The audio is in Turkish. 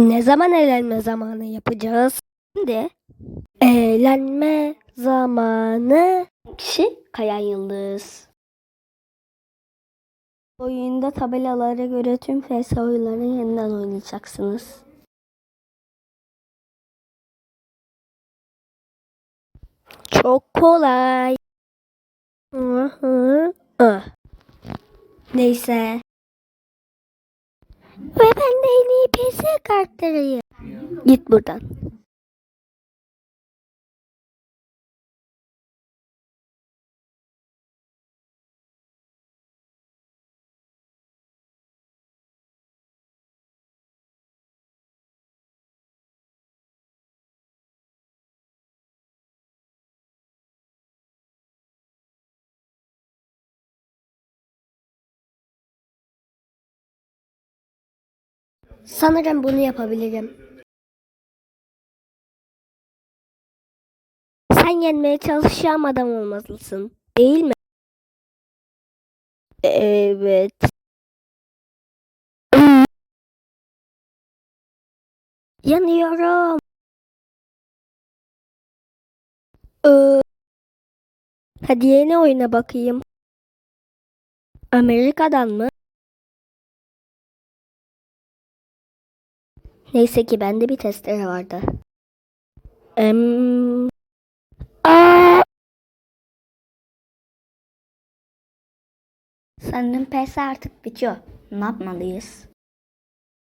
Ne zaman eğlenme zamanı yapacağız? Şimdi eğlenme zamanı. Kişi Kayan Yıldız. Oyunda tabelalara göre tüm FS oyunlarını yeniden oynayacaksınız. Çok kolay. Neyse. Ve ben de iyi PS. Git buradan. Sanırım bunu yapabilirim. Sen yenmeye çalışan adam olmalısın. Değil mi? Evet. Yanıyorum. Ee, hadi yeni oyuna bakayım. Amerika'dan mı? Neyse ki bende bir testere vardı. Em... Aa! Sanırım PS artık bitiyor. Ne yapmalıyız?